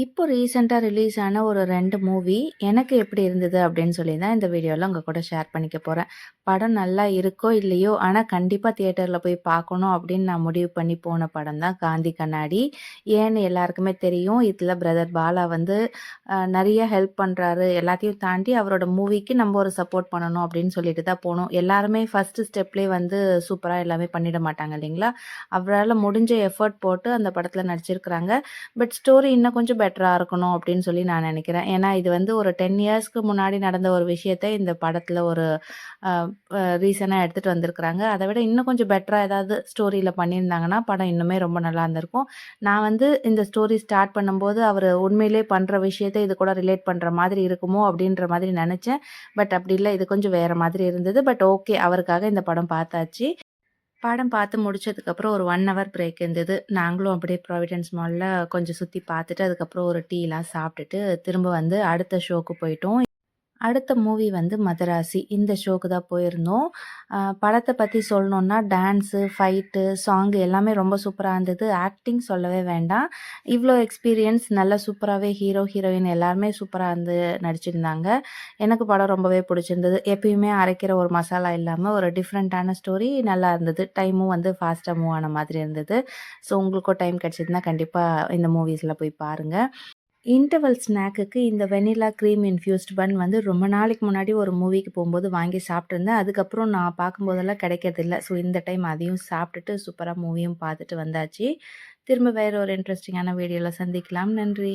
இப்போ ரீசெண்டாக ரிலீஸ் ஆன ஒரு ரெண்டு மூவி எனக்கு எப்படி இருந்தது அப்படின்னு சொல்லி தான் இந்த வீடியோவில் உங்கள் கூட ஷேர் பண்ணிக்க போகிறேன் படம் நல்லா இருக்கோ இல்லையோ, ஆனால் கண்டிப்பாக தியேட்டரில் போய் பார்க்கணும் அப்படின்னு நான் முடிவு பண்ணி போன படம் தான் காந்தி கண்ணாடி. ஏன்னு எல்லாருக்குமே தெரியும். இதில் பிரதர் பாலா வந்து நிறைய ஹெல்ப் பண்ணுறாரு எல்லாத்தையும் தாண்டி அவரோட மூவிக்கு நம்ம ஒரு சப்போர்ட் பண்ணணும் அப்படின்னு சொல்லிட்டு தான் போனோம். எல்லாருமே ஃபஸ்ட்டு ஸ்டெப்லேயே வந்து சூப்பராக எல்லாமே பண்ணிட மாட்டாங்க இல்லைங்களா? அவரால் முடிஞ்ச எஃபர்ட் போட்டு அந்த படத்தில் நடிச்சிருக்கிறாங்க. பட் ஸ்டோரி இன்னும் கொஞ்சம் பெட்டராக இருக்கணும் அப்படின்னு சொல்லி நான் நினைக்கிறேன் ஏன்னா இது வந்து ஒரு 10 இயர்ஸ்க்கு முன்னாடி நடந்த ஒரு விஷயத்த இந்த படத்தில் ஒரு ரீசனாக எடுத்துகிட்டு வந்திருக்கிறாங்க. அதை விட இன்னும் கொஞ்சம் பெட்டராக ஏதாவது ஸ்டோரியில் பண்ணியிருந்தாங்கன்னா, படம் இன்னுமே ரொம்ப நல்லா இருந்திருக்கும். நான் வந்து இந்த ஸ்டோரி ஸ்டார்ட் பண்ணும்போது, அவர் உண்மையிலேயே பண்ணுற விஷயத்த இது கூட ரிலேட் பண்ணுற மாதிரி இருக்குமோ அப்படின்ற மாதிரி நினச்சேன் பட் அப்படி இல்லை இது கொஞ்சம் வேறு மாதிரி இருந்தது. But okay. அவருக்காக இந்த படம் பார்த்தாச்சு. படம் பார்த்து முடிச்சதுக்கப்புறம் ஒரு ஒன் ஹவர் பிரேக் இருந்தது. நாங்களும் அப்படியே ப்ராவிடன்ஸ் மால்ல கொஞ்சம் சுற்றி பார்த்துட்டு, அதுக்கப்புறம் ஒரு டீலாம் சாப்பிட்டுட்டு, திரும்ப வந்து அடுத்த ஷோக்கு போயிட்டோம். அடுத்த மூவி வந்து மதராசி. இந்த ஷோக்கு தான் போயிருந்தோம். படத்தை பற்றி சொல்லணுன்னா சொல்லணும்னா, டான்ஸு, ஃபைட்டு, சாங் எல்லாமே ரொம்ப சூப்பராக இருந்தது. ஆக்டிங் சொல்லவே வேண்டாம். இவ்வளோ எக்ஸ்பீரியன்ஸ் நல்லா சூப்பராகவே ஹீரோ, ஹீரோயின் எல்லாருமே சூப்பராக இருந்து நடிச்சிருந்தாங்க. எனக்கு படம் ரொம்பவே பிடிச்சிருந்தது எப்பயுமே அரைக்கிற ஒரு மசாலா இல்லாமல் ஒரு டிஃப்ரெண்ட்டான ஸ்டோரி நல்லா இருந்தது. டைமும் வந்து ஃபாஸ்ட்டாக மூவ் ஆன மாதிரி இருந்தது. ஸோ உங்களுக்கும் டைம் கிடச்சிதுன்னா கண்டிப்பாக இந்த மூவிஸில் போய் பாருங்கள் இன்டர்வல் ஸ்நாக்குக்கு இந்த வெண்ணிலா க்ரீம் இன்ஃப்யூஸ்ட் பன் வந்து ரொம்ப நாளைக்கு முன்னாடி ஒரு மூவிக்கு போகும்போது வாங்கி சாப்பிட்ருந்தேன் அதுக்கப்புறம் நான் பார்க்கும்போதெல்லாம் கிடைக்கிறதில்ல. ஸோ இந்த டைம் அதையும் சாப்பிட்டுட்டு சூப்பராக மூவியும் பார்த்துட்டு வந்தாச்சு. திரும்ப வேற ஒரு இன்ட்ரெஸ்டிங்கான வீடியோவில் சந்திக்கலாம். நன்றி.